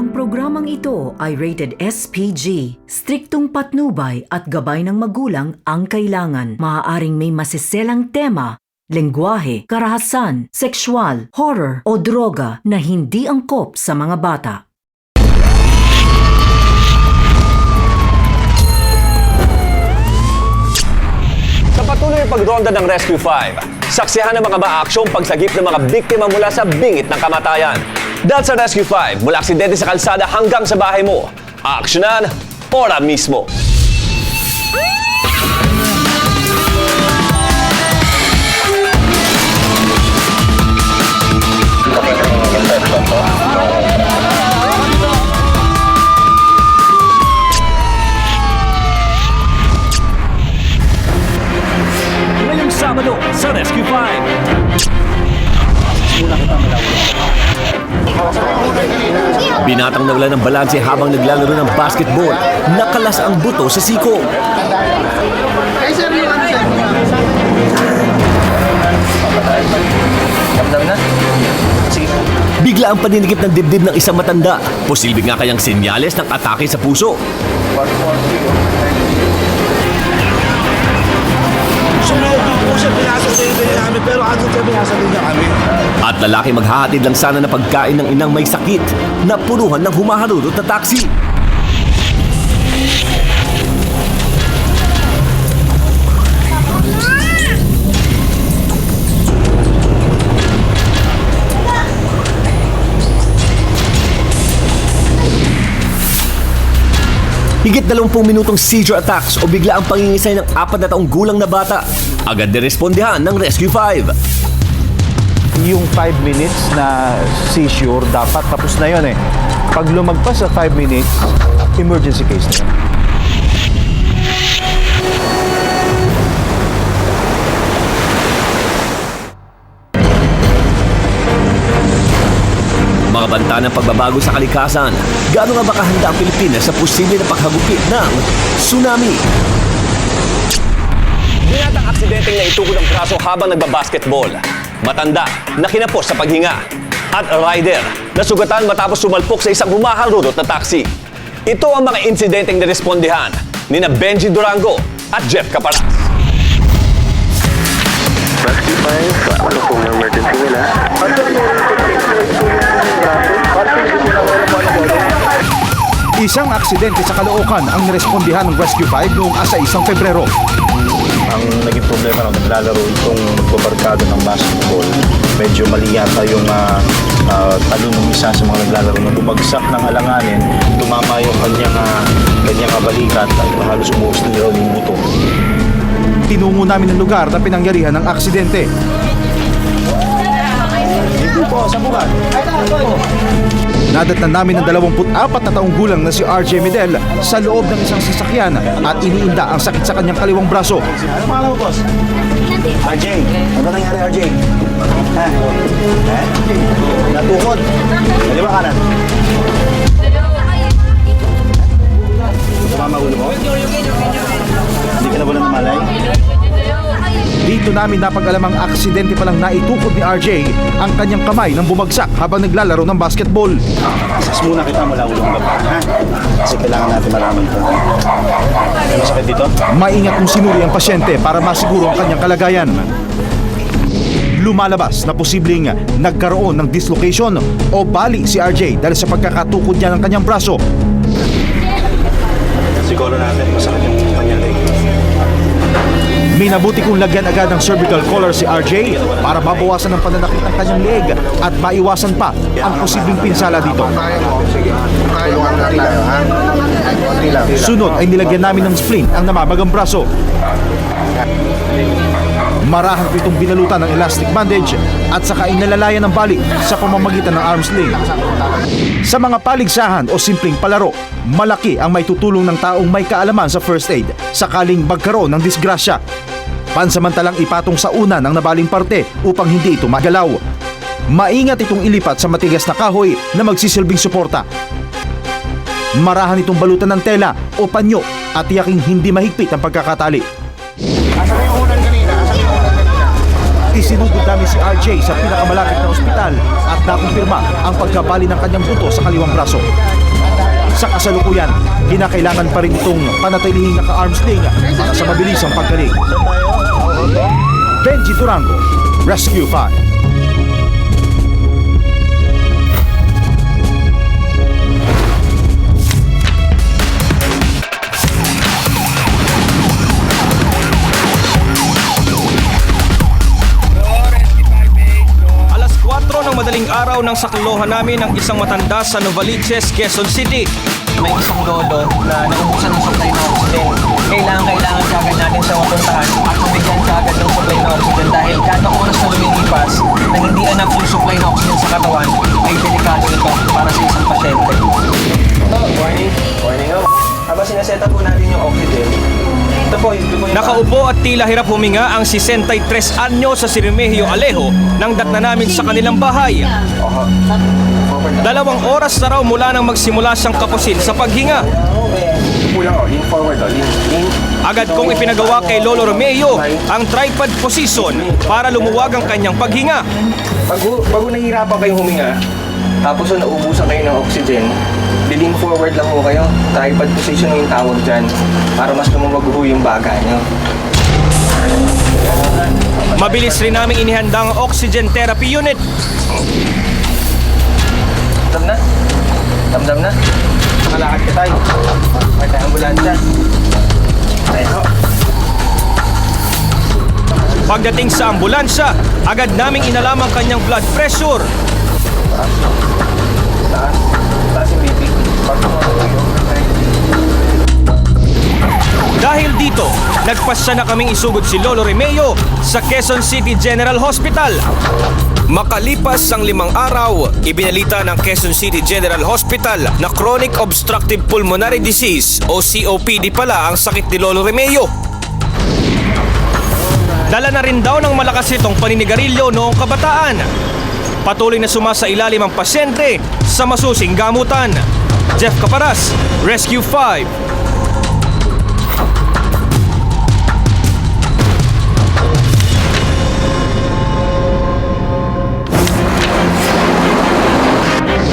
Ang programang ito ay rated SPG. Striktong patnubay at gabay ng magulang ang kailangan. Maaaring may masiselang tema, lengguwahe, karahasan, sexual, horror o droga na hindi angkop sa mga bata. Sa patuloy pagronda ng Rescue 5, saksihan ng mga maaksyong pagsagip ng mga biktima mula sa bingit ng kamatayan. Dahil sa Rescue 5, mula aksidente sa kalsada hanggang sa bahay mo, aaksyonan, ora mismo. Ngayong Binatang na wala ng balanse habang naglalaro ng basketball. Nakalas ang buto sa siko. Bigla ang paninikip ng dibdib ng isang matanda. Posible nga kayang senyales ng atake sa puso. Sumugod po siya, pinasok ibili namin, pero agad siya pinasok din kami. At lalaki maghahatid lang sana ng pagkain ng inang may sakit na puruhan ng humaharurot na taxi. Higit 20 minutong seizure attacks o bigla ang pangingisay ng apat na taong gulang na bata. Agad nirespondihan ng Rescue 5. yung 5 minutes na seizure, dapat tapos na yun eh. Pag lumagpas sa 5 minutes, emergency case na yun. Banta ng pagbabago sa kalikasan, gaano nga ba kahanda ang Pilipinas sa posible na paghagupit ng tsunami? Binatang aksidenteng na itukod ang braso habang nagbabasketball. Matanda na kinapos sa paghinga. At rider na sugatan matapos sumalpok sa isang humaharurot na taxi. Ito ang mga insidenteng nirespondihan ni na Benji Durango at Jeff Caparas. Rescue 5, ano pong emergency nila? Isang aksidente sa Caloocan ang nirespondihan ng Rescue 5 noong asa isang Pebrero. ang naging problema nung naglalaro itong magbabarkado ng basketball, medyo mali yata yung uh, talon ng isa sa mga naglalaro na bumagsak ng alanganin, tumama yung kanyang, uh, kanyang uh, balikat at halos umuos na raw yung buto. Tinungo namin ang lugar na pinangyarihan ng aksidente. Nadatnan namin ang 24 na taong gulang na si RJ Medel sa loob ng isang sasakyan at iniinda ang sakit sa kanyang kaliwang braso. Ano pangalan mo, boss? RJ. Ano nangyari, RJ? Ha? Ha? Natukod. Ba kanan? Tumama ulo mo? Hindi ka na ba namalay? Dito namin napag-alamang aksidente palang naitukod ni RJ ang kanyang kamay nang bumagsak habang naglalaro ng basketball. Asas muna kita mula ulo ng baba, ha? Kasi kailangan natin malaman ito. Ano sakit dito? Maingat kung sinuri ang pasyente para masiguro ang kanyang kalagayan. Lumalabas na posibleng nagkaroon ng dislocation o bali si RJ dahil sa pagkakatukod niya ng kanyang braso. Siguro natin masakit yung. Minabuti kong lagyan agad ng cervical collar si RJ para mabawasan ang pananakit ng kanyang leg at maiwasan pa ang posibleng pinsala dito. Sunod ay nilagyan namin ng splint ang namamagang braso. Marahang ko itong binalutan ng elastic bandage at saka inalalayan ng bali sa pamamagitan ng arm sling. Sa mga paligsahan o simpleng palaro, malaki ang may tutulong ng taong may kaalaman sa first aid sakaling magkaroon ng disgrasya. Pansamantalang ipatong sa una ng nabaling parte upang hindi ito magalaw. Maingat itong ilipat sa matigas na kahoy na magsisilbing suporta. Marahan itong balutan ng tela o panyo at tiyaking hindi mahigpit ang pagkakatali. Isa Sinugod namin si RJ sa pinakamalapit na ospital at nakumpirma ang pagkabali ng kanyang buto sa kaliwang braso. Sa kasalukuyan, kinakailangan pa rin itong panatilihing naka-arm sling para sa mabilisang paggaling. Benji Durango, Rescue 5. Madaling araw nang saklohan namin ang isang matanda sa Novaliches, Quezon City. may isang lolo na naubusan ng supply ng oxygen. Kailangan, kailangan kagad natin siya mapuntahan at mabigyan kagad ng supply ng oxygen dahil kada oras na lumilipas na hindi enough yung supply ng oxygen sa katawan ay delikado ito para sa isang pasyente. Morning. Morning ho. Habang sinaseta po natin yung oxygen, Nakaupo at tila hirap huminga ang 63 anyo sa si Remigio Alejo nang datna namin sa kanilang bahay. Dalawang oras na raw mula nang magsimula siyang kapusin sa paghinga. Kulang o, lean forward o, lean, lean. Agad kong ipinagawa kay Lolo Romeo ang tripod position para lumuwag ang kanyang paghinga. Bago, bago nahihirapan kayong huminga, tapos so naubusan kayo ng oxygen, lean forward lang ho kayo. Tripod position yung tawag dyan para mas lumawag ho yung baga nyo. Mabilis rin namin inihanda ang oxygen therapy unit. Damdam na? Damdam na? Nakalakad ka tayo. May tayong ambulansya. Ho. Pagdating sa ambulansya, agad naming inalam ang kanyang blood pressure. Taas. Taas Dahil dito, nagpasya na kaming isugod si Lolo Remeo sa Quezon City General Hospital. Makalipas ang limang araw, ibinalita ng Quezon City General Hospital na Chronic Obstructive Pulmonary Disease o COPD pala ang sakit ni Lolo Remeo. Dala na rin daw ng malakas itong paninigarilyo noong kabataan. Patuloy na sumasa ilalim ang pasyente sa masusing gamutan. Jeff Caparas, Rescue 5.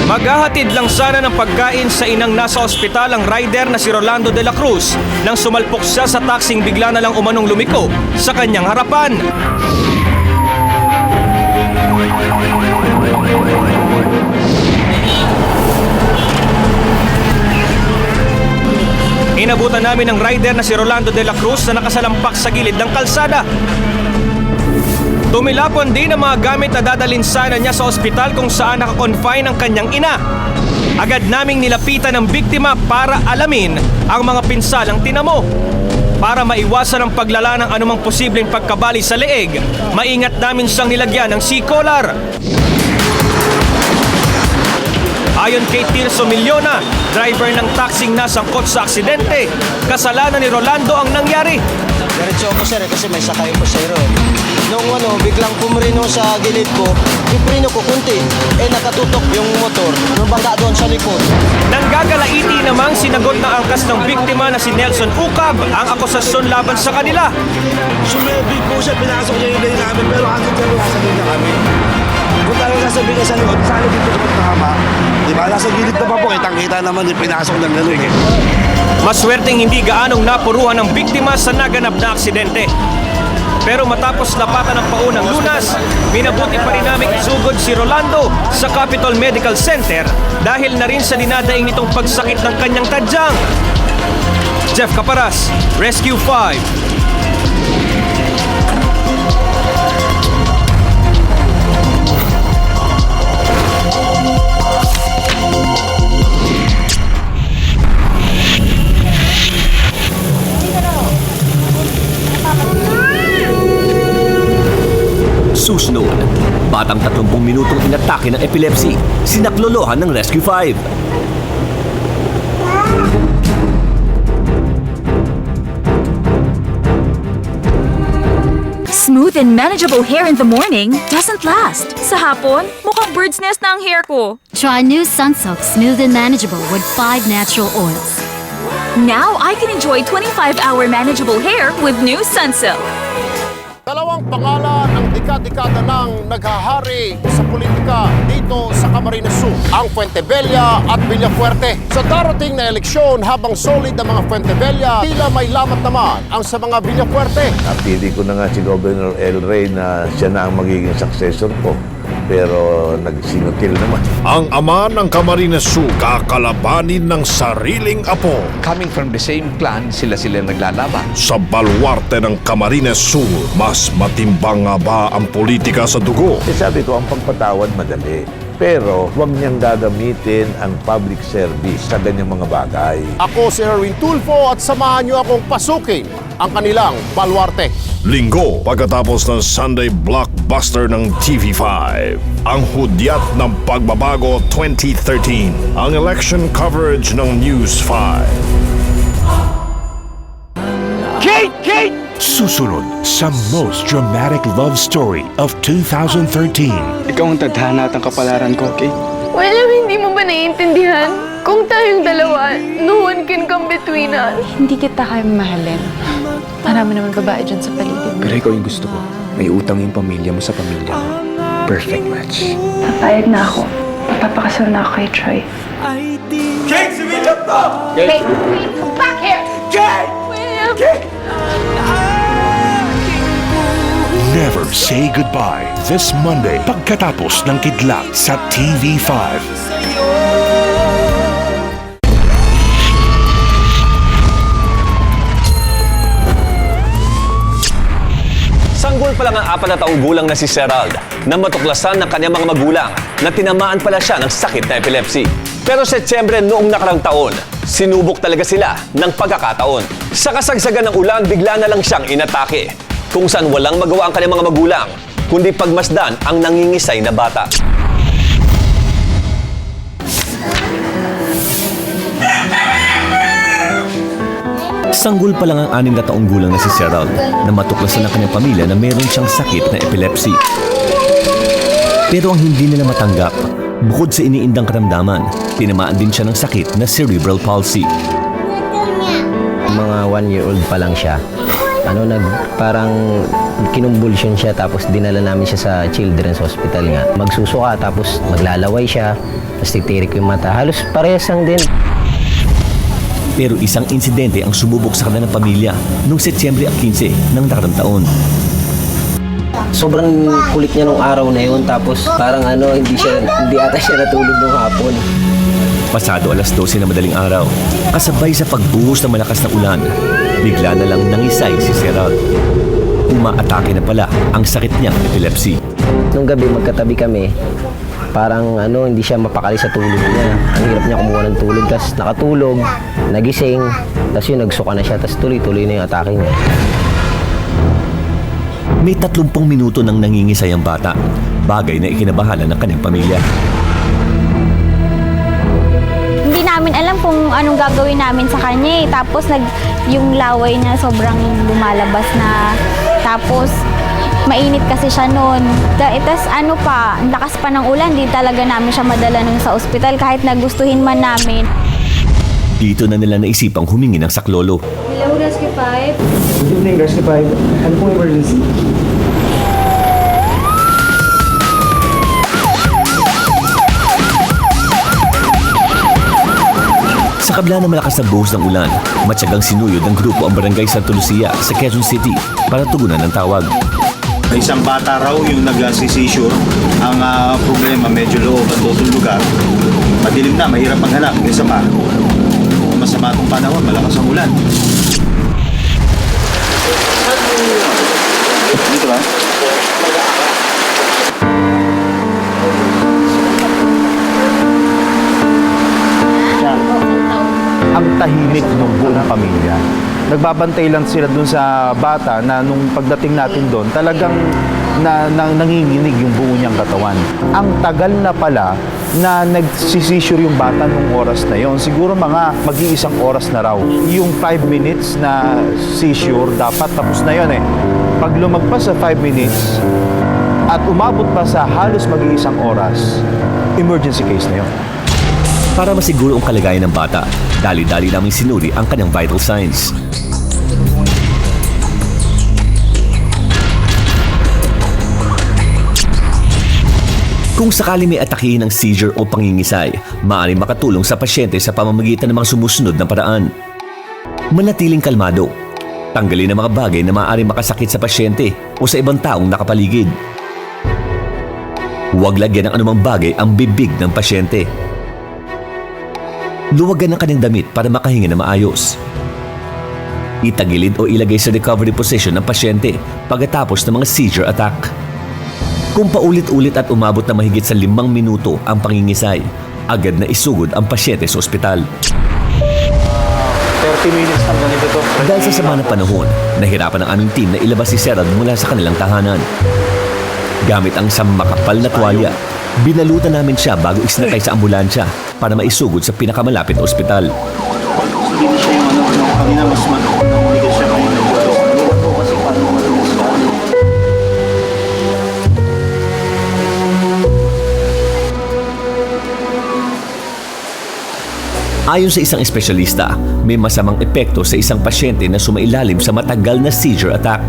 Maghahatid lang sana ng pagkain sa inang nasa ospital ang rider na si Rolando de la Cruz nang sumalpok siya sa taksing bigla na lang umanong lumiko sa kanyang harapan. Inabutan namin ang rider na si Rolando de la Cruz na nakasalampak sa gilid ng kalsada. Tumilapon din ang mga gamit na dadalin sana niya sa ospital kung saan nakakonfine ang kanyang ina. Agad naming nilapitan ang biktima para alamin ang mga pinsalang tinamo. Para maiwasan ang paglala ng anumang posibleng pagkabali sa leeg, maingat namin siyang nilagyan ng C-collar. Ayon kay Tirso Miliona, driver ng taxing nasangkot sa aksidente, kasalanan ni Rolando ang nangyari. Diretso ako sir eh, kasi may sakay po sa eh. Nung ano, biglang pumrino sa gilid ko, yung ko kunti, eh nakatutok yung motor, nabangga doon sinagot na angkas ng biktima na si Nelson Ukab ang akusasyon laban sa kanila. Sumibig po siya, pinasok niya yung gilid namin, pero hanggang kami nasa gilid na kami. Kung talagang sasabihin niya sa likod, sana dito ko tama. Di ba? Nasa gilid na pa po, kitang-kita naman yung pinasok ng gano'n eh. Maswerteng hindi gaanong napuruhan ng biktima sa naganap na aksidente. Pero matapos lapatan ng paunang lunas, minabuti pa rin namin isugod si Rolando sa Capitol Medical Center dahil na rin sa dinadaing nitong pagsakit ng kanyang tadyang. Jeff Caparas, Rescue 5. Susunod, batang 30 minutong inatake ng epilepsy, sinaklolohan ng Rescue 5. Smooth and manageable hair in the morning doesn't last. Sa hapon, mukhang bird's nest na ang hair ko. Try new Sunsilk Smooth and Manageable with 5 natural oils. Now I can enjoy 25-hour manageable hair with new Sunsilk. Dalawang pangalan ang dekada-dekada nang naghahari sa politika dito sa Camarines Sur, ang Fuentebella at Villafuerte. Sa darating na eleksyon habang solid ang mga Fuentebella, tila may lamat naman ang sa mga Villafuerte. Napili ko na nga si Governor El Rey na siya na ang magiging successor ko. Pero nagsinutil naman. Ang ama ng Camarines Sur kakalabanin ng sariling apo. Coming from the same clan, sila-sila naglalaban. Sa balwarte ng Camarines Sur, mas matimbang nga ba ang politika sa dugo? Eh, sabi ko, ang pagpatawad madali. Pero huwag niyang gagamitin ang public service sa ganyang mga bagay. Ako si Erwin Tulfo at samahan niyo akong pasukin ang kanilang balwarte. Linggo, pagkatapos ng Sunday blockbuster ng TV5, ang hudyat ng pagbabago 2013, ang election coverage ng News 5. Kate! Kate! Susunod sa most dramatic love story of 2013. Ikaw ang tadhana at ang kapalaran ko, Kate. Well, hindi mo ba naiintindihan? Kung tayong dalawa, no one can come between us. Hindi kita kaya mahalin. Marami naman babae dyan sa paligid mo. Pero ikaw yung gusto ko. May utang yung pamilya mo sa pamilya mo. Perfect match. Papayag na ako. Papapakasal na ako kay Troy. Kate, wait, come back here! Kate! William! Never say goodbye this Monday pagkatapos ng kidlat sa TV5. Sanggol pa lang ang apat na taong gulang na si Gerald na matuklasan ng kanyang mga magulang na tinamaan pala siya ng sakit na epilepsy. Pero Setyembre noong nakarang taon, sinubok talaga sila ng pagkakataon. Sa kasagsagan ng ulan, bigla na lang siyang inatake. Kung saan walang magawa ang kanyang mga magulang, kundi pagmasdan ang nangingisay na bata. Sanggol pa lang ang anim na taong gulang na si Gerald na matuklasan ng kanyang pamilya na meron siyang sakit na epilepsy. Pero ang hindi nila matanggap, bukod sa iniindang karamdaman, tinamaan din siya ng sakit na cerebral palsy. Mga one-year-old pa lang siya. Ano, nag, parang kinumbulsyon siya tapos dinala namin siya sa Children's Hospital nga. Magsusuka tapos maglalaway siya, tapos titirik yung mata. Halos parehas lang din. Pero isang insidente ang sumubok sa kanilang pamilya noong Setyembre 15 ng nakarang taon. Sobrang kulit niya nung araw na yun tapos parang ano, hindi siya, hindi ata siya natulog nung hapon. Pasado alas 12 na madaling araw, kasabay sa pagbuhos ng malakas na ulan, bigla na lang nangisay si Gerald. Umaatake na pala ang sakit niyang epilepsy. Nung gabi magkatabi kami, parang ano, hindi siya mapakali sa tulog niya. Ang hirap niya kumuha ng tulog. Tapos nakatulog, nagising, tapos yun, nagsuka na siya, tapos tuloy-tuloy na yung atake niya. May 30 minuto nang nangingisay ang bata, bagay na ikinabahala ng kanyang pamilya. Hindi namin alam kung anong gagawin namin sa kanya eh. Tapos nag, yung laway niya sobrang lumalabas na. Tapos mainit kasi siya noon. Tapos ano pa, ang lakas pa ng ulan, di talaga namin siya madala nun sa ospital kahit nagustuhin man namin. Dito na nila naisipang humingi ng saklolo. Hello, Rescue 5. Good evening, Rescue 5. Ano pong emergency? Sa kabila ng malakas na buhos ng ulan, matyagang sinuyod ng grupo ang barangay Santa Lucia sa Quezon City para tugunan ng tawag. Isang bata raw yung nag-seizure. Ang ah, problema, medyo loob at tutong lugar. Madilim na, mahirap maghanap. Isa pa, masama itong panahon, malakas ang ulan. Dito ba? ang tahimik ng buong pamilya. Nagbabantay lang sila dun sa bata na nung pagdating natin doon, talagang na, na, nanginginig yung buo niyang katawan. Ang tagal na pala na nagsisisure yung bata nung oras na yon. Siguro mga mag-iisang oras na raw. Yung 5 minutes na seizure, dapat tapos na yon eh. Pag lumagpas sa 5 minutes at umabot pa sa halos mag-iisang oras, emergency case na yon para masiguro ang kalagayan ng bata. Dali-dali naming sinuri ang kanyang vital signs. Kung sakali may atakihin ng seizure o pangingisay, maaari makatulong sa pasyente sa pamamagitan ng mga sumusunod na paraan. Manatiling kalmado. Tanggalin ang mga bagay na maaari makasakit sa pasyente o sa ibang taong nakapaligid. Huwag lagyan ng anumang bagay ang bibig ng pasyente Luwagan ang kanyang damit para makahinga na maayos. Itagilid o ilagay sa recovery position ng pasyente pagkatapos ng mga seizure attack. Kung paulit-ulit at umabot na mahigit sa limang minuto ang pangingisay, agad na isugod ang pasyente sa ospital. 30 minutes ang ganito to. Dahil sa sama ng panahon, nahirapan ang aming team na ilabas si Serad mula sa kanilang tahanan. Gamit ang isang makapal na tuwalya, binalutan namin siya bago isinakay sa ambulansya para maisugod sa pinakamalapit na ospital. Ayon sa isang espesyalista, may masamang epekto sa isang pasyente na sumailalim sa matagal na seizure attack.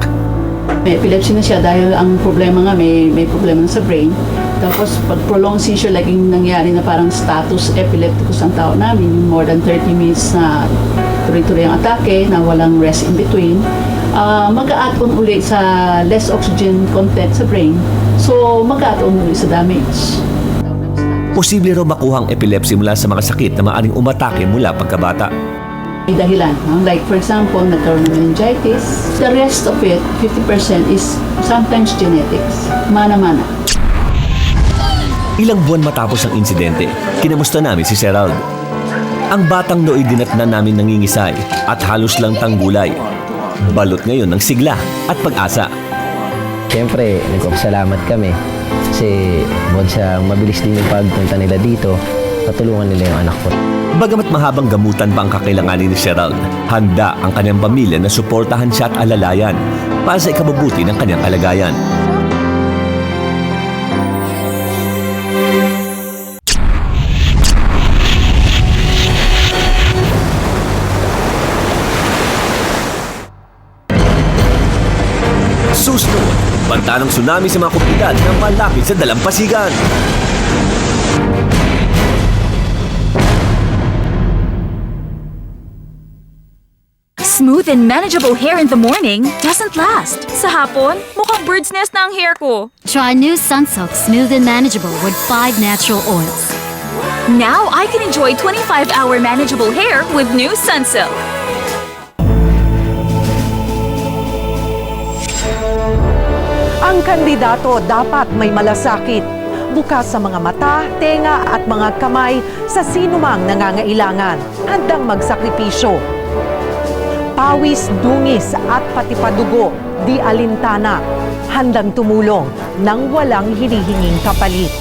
May epilepsy na siya dahil ang problema nga may, may problema sa brain. Tapos pag prolonged seizure, like yung nangyari na parang status epilepticus ang tao namin, yung more than 30 minutes na tuloy-tuloy ang atake, na walang rest in between, uh, mag-a-add on uli sa less oxygen content sa brain. So mag-a-add on uli sa damage. Posible raw makuha ang epilepsy mula sa mga sakit na maaring umatake mula pagkabata. May dahilan. no? Like for example, nagkaroon ng meningitis. The rest of it, 50% is sometimes genetics. Mana-mana. Ilang buwan matapos ang insidente, kinamusta namin si Gerald. Ang batang nooy dinatnan namin nangingisay at halos lang tanggulay. Balot ngayon ng sigla at pag-asa. Siyempre, nagpapasalamat kami kasi bukod sa mabilis din yung pagpunta nila dito, patulungan nila yung anak ko. Bagamat mahabang gamutan pa ang kakailanganin ni Gerald, handa ang kanyang pamilya na suportahan siya at alalayan para sa ikabubuti ng kanyang kalagayan. Banta ng tsunami sa mga komunidad na malapit sa dalampasigan. Smooth and manageable hair in the morning doesn't last. Sa hapon, mukhang bird's nest na ang hair ko. Try new Sunsilk Smooth and Manageable with 5 natural oils. Now I can enjoy 25-hour manageable hair with new Sunsilk. Ang kandidato dapat may malasakit. Bukas sa mga mata, tenga at mga kamay sa sinumang nangangailangan. Handang magsakripisyo. Pawis, dungis at pati padugo, di alintana. Handang tumulong nang walang hinihinging kapalit.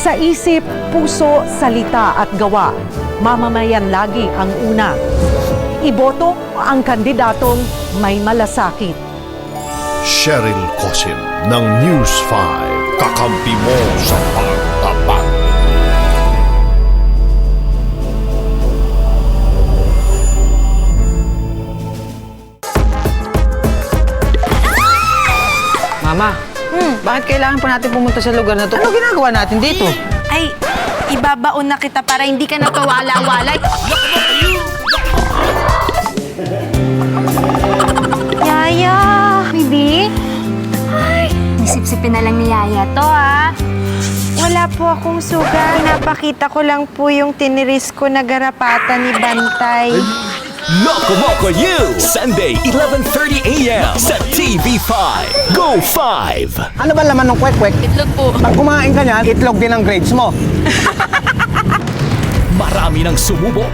Sa isip, puso, salita at gawa, mamamayan lagi ang una. Iboto ang kandidatong may malasakit. Cheryl Cosin ng News 5. Kakampi mo sa pagtapat. Mama, bakit kailangan pa natin pumunta sa lugar na to? Ano ginagawa natin dito? Ay, ibabaon na kita para hindi ka nakawala-wala. Yaya! Bibi? Ay, nisipsipin na lang ni Yaya to, ah. Wala po akong suga. Napakita ko lang po yung tiniris ko na garapatan ni Bantay. Loco Moco You! Sunday, 11.30 a.m. sa TV5. Go 5! Ano ba laman ng kwek-kwek? Itlog po. Pag kumain ka niyan, itlog din ang grades mo. Marami ng sumubo.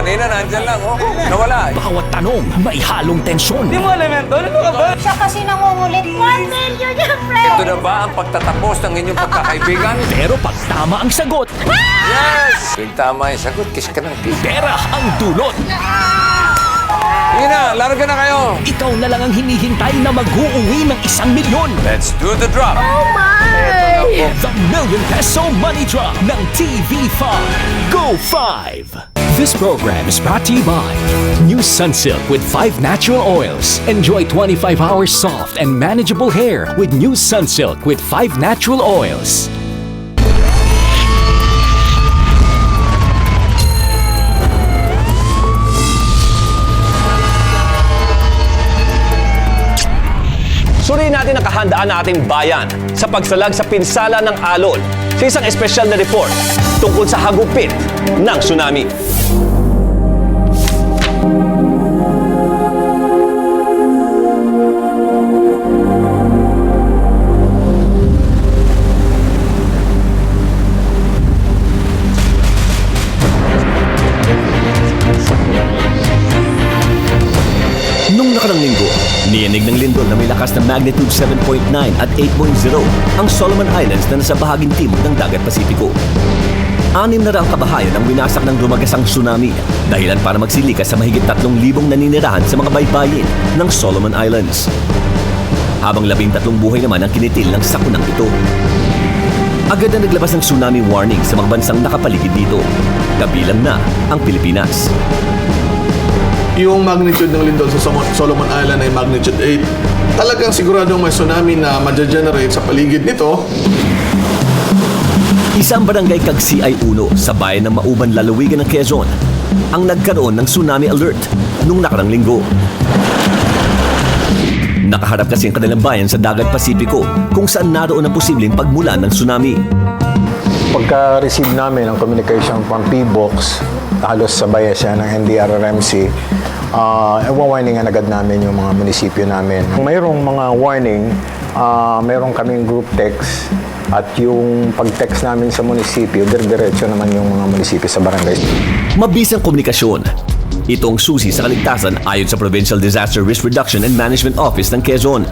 Kanina nandyan lang, oh. Nawala. Bawat tanong, may halong tensyon. Di mo alam yan, Don? Ano ka ba? Siya kasi nangungulit. One million yung friend! Ito na ba ang pagtatapos ng inyong pagkakaibigan? Pero pag tama ang sagot, Yes! Yung tama yung sagot, kiss ka ng kiss. pera ang dulot. Sige na, larga na kayo. Ikaw na lang ang hinihintay na mag-uuwi ng isang milyon. Let's do the drop. Oh my! The Million Peso Money Drop ng TV5. Go 5! This program is brought to you by New Sunsilk with 5 natural oils. Enjoy 25 hours soft and manageable hair with New Sunsilk with 5 natural oils. Suriin natin ang kahandaan nating bayan sa pagsalag sa pinsala ng alon sa isang espesyal na report tungkol sa hagupit ng tsunami. Lindol na may lakas na magnitude 7.9 at 8.0 ang Solomon Islands na nasa bahaging timog ng dagat Pasipiko. Anim na raang kabahayan ang winasak ng dumagasang tsunami, dahilan para magsilikas sa mahigit 3,000 naninirahan sa mga baybayin ng Solomon Islands. Habang labing tatlong buhay naman ang kinitil ng sakunang ito. Agad na naglabas ng tsunami warning sa mga bansang nakapaligid dito, kabilang na ang Pilipinas. Yung magnitude ng lindol sa Solomon- Island ay magnitude 8. Talagang siguradong may tsunami na ma-generate sa paligid nito. Isang barangay Kagsi ay uno sa bayan ng Mauban Lalawigan ng Quezon ang nagkaroon ng tsunami alert nung nakarang linggo. Nakaharap kasi ang kanilang bayan sa dagat Pasipiko kung saan naroon ang posibleng pagmulan ng tsunami. Pagka-receive namin ang communication from P-Box, halos sabay siya ng NDRRMC, uh, warningan agad namin yung mga munisipyo namin. Kung mayroong mga warning, uh, mayroong kaming group text at yung pag-text namin sa munisipyo, dire-diretso naman yung mga munisipyo sa barangay. Mabisang komunikasyon. Ito ang susi sa kaligtasan ayon sa Provincial Disaster Risk Reduction and Management Office ng Quezon.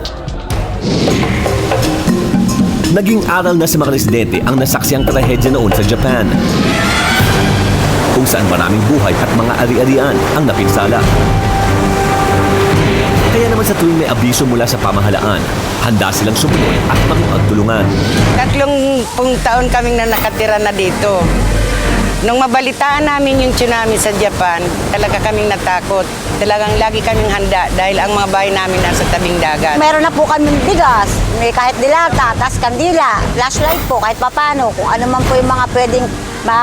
Naging aral na sa mga residente ang nasaksiang trahedya noon sa Japan. Kung saan maraming buhay at mga ari-arian ang napinsala. Kaya naman sa tuwing may abiso mula sa pamahalaan, handa silang sumunod at makipagtulungan. Tatlong pung taon kaming na nakatira na dito. Nung mabalitaan namin yung tsunami sa Japan, talaga kaming natakot. Talagang lagi kaming handa dahil ang mga bahay namin nasa tabing dagat. Meron na po kami bigas, may kahit dilata, tas kandila, flashlight po, kahit papano, kung ano man po yung mga pwedeng ma,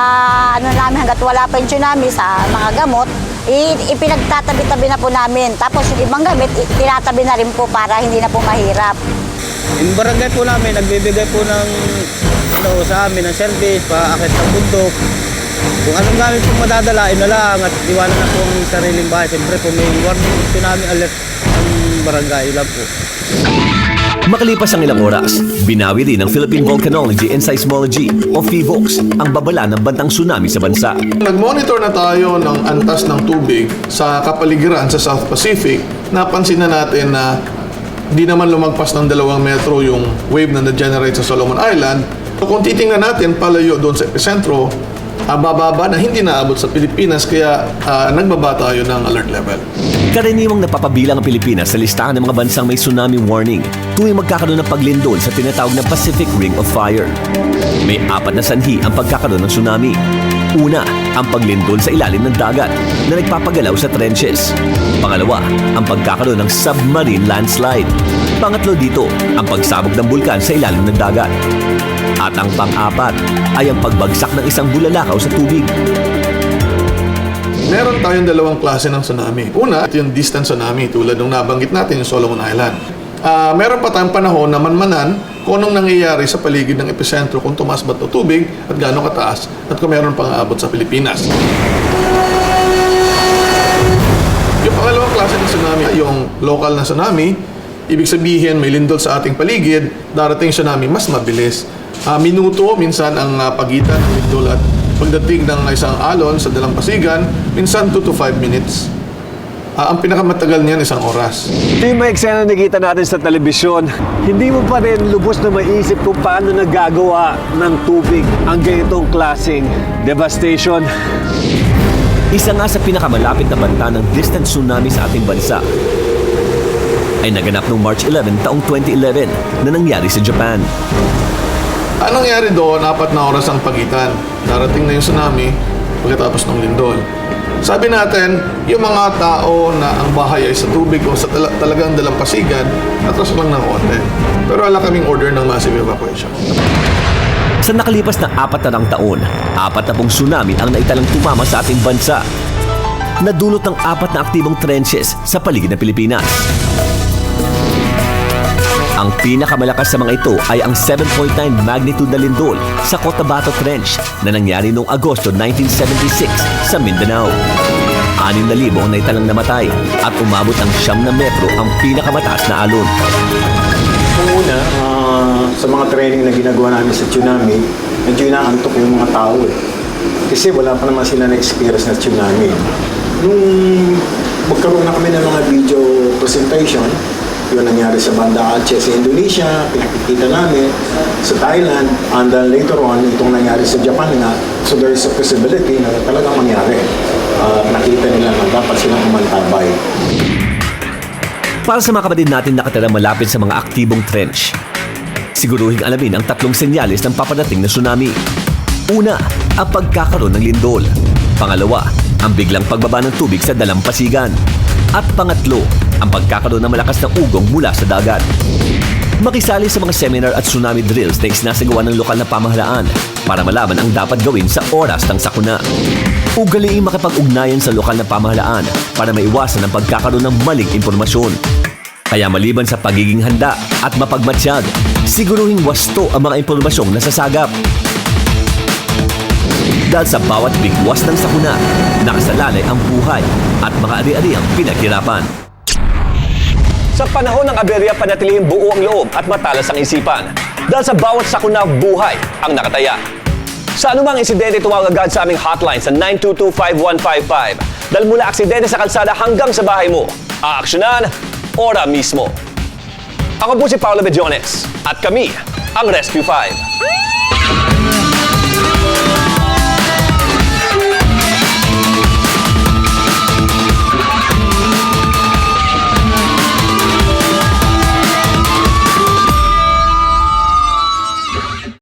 ano namin hanggat wala pa yung tsunami sa mga gamot, ipinagtatabi-tabi na po namin. Tapos yung ibang gamit, tinatabi na rin po para hindi na po mahirap. Yung barangay po namin, nagbibigay po ng ano, sa amin ng service, paakit ng bundok. Kung anong gamit po madadala, yun na lang at iwanan na po ang sariling bahay. Siyempre po may warning tsunami alert ang barangay, lang po. Makalipas ang ilang oras, binawi rin ng Philippine Volcanology and Seismology o PHIVOLCS ang babala ng bantang tsunami sa bansa. Nag-monitor na tayo ng antas ng tubig sa kapaligiran sa South Pacific. Napansin na natin na di naman lumagpas ng dalawang metro yung wave na na-generate sa Solomon Island. So kung titingnan natin palayo doon sa epicentro, ah, bababa na hindi naabot sa Pilipinas kaya ah, nagbaba tayo ng alert level. Karaniwang napapabilang ang Pilipinas sa listahan ng mga bansang may tsunami warning tuwing magkakaroon ng paglindol sa tinatawag na Pacific Ring of Fire. May apat na sanhi ang pagkakaroon ng tsunami. Una, ang paglindol sa ilalim ng dagat na nagpapagalaw sa trenches. Pangalawa, ang pagkakaroon ng submarine landslide. Pangatlo dito, ang pagsabog ng bulkan sa ilalim ng dagat. At ang pang-apat ay ang pagbagsak ng isang bulalakaw sa tubig. Meron tayong dalawang klase ng tsunami. Una, ito yung distant tsunami tulad ng nabanggit natin yung Solomon Island. Ah, meron pa tayong panahon na manmanan kung anong nangyayari sa paligid ng epicentro kung tumaas ba ito tubig at gaano kataas at kung meron pang aabot sa Pilipinas. Yung pangalawang klase ng tsunami, yung local na tsunami, ibig sabihin may lindol sa ating paligid, darating tsunami mas mabilis. Ah, minuto minsan ang ah, pagitan ng lindol at pagdating ng isang alon sa dalampasigan, minsan 2 to 5 minutes. Ah, ang pinakamatagal niyan isang oras. Ito yung mga eksena na nakita natin sa telebisyon. Hindi mo pa rin lubos na maisip kung paano nagagawa ng tubig ang ganitong klaseng devastation. Isa nga sa pinakamalapit na banta ng distant tsunami sa ating bansa ay naganap noong March 11 taong 2011 na nangyari sa Japan. Anong nangyari doon? Apat na oras ang pagitan. Darating na yung tsunami pagkatapos ng lindol. Sabi natin, yung mga tao na ang bahay ay sa tubig o sa tala- talagang dalampasigan, atras lang ng konti. Pero wala kaming order ng massive evacuation. Sa nakalipas na apat na ng taon, apat na pong tsunami ang naitalang tumama sa ating bansa. Nadulot ng apat na aktibong trenches sa paligid ng Pilipinas. Ang pinakamalakas sa mga ito ay ang 7.9 magnitude na lindol sa Cotabato Trench na nangyari noong Agosto 1976 sa Mindanao. 6,000 ang naitalang namatay at umabot ng siyam na metro ang pinakamataas na alon. Nung una, ah, sa mga training na ginagawa namin sa tsunami, medyo inaantok yung mga tao eh. Kasi wala pa naman sila na-experience na tsunami. Nung magkaroon na kami ng mga video presentation, yun nangyari sa Banda Aceh sa Indonesia, pinakikita namin sa Thailand, and then later on, itong nangyari sa Japan nga, so there is a possibility na talagang mangyari. Ah, nakita nila na dapat silang umantabay. Para sa mga kapatid natin nakatira malapit sa mga aktibong trench, siguruhing alamin ang tatlong senyales ng papadating na tsunami. Una, ang pagkakaroon ng lindol. Pangalawa, ang biglang pagbaba ng tubig sa dalampasigan. At pangatlo, ang pagkakaroon ng malakas na ugong mula sa dagat. Makisali sa mga seminar at tsunami drills na isinasagawa ng lokal na pamahalaan para malaman ang dapat gawin sa oras ng sakuna. Ugaliing makipag-ugnayan sa lokal na pamahalaan para maiwasan ang pagkakaroon ng maling impormasyon. Kaya maliban sa pagiging handa at mapagmatsyag, siguruhing wasto ang mga impormasyong nasasagap. Dahil sa bawat bigwas ng sakuna, nakasalalay ang buhay at mga ari-ari ang pinaghirapan. Sa panahon ng aberya, panatilihing buo ang loob at matalas ang isipan. Dahil sa bawat sakuna, buhay ang nakataya. Sa anumang insidente, tumawag agad sa aming hotline sa 922-5155. Dahil mula aksidente sa kalsada hanggang sa bahay mo, aaksyonan, ora mismo. Ako po si Paolo Bediones at kami ang Rescue 5.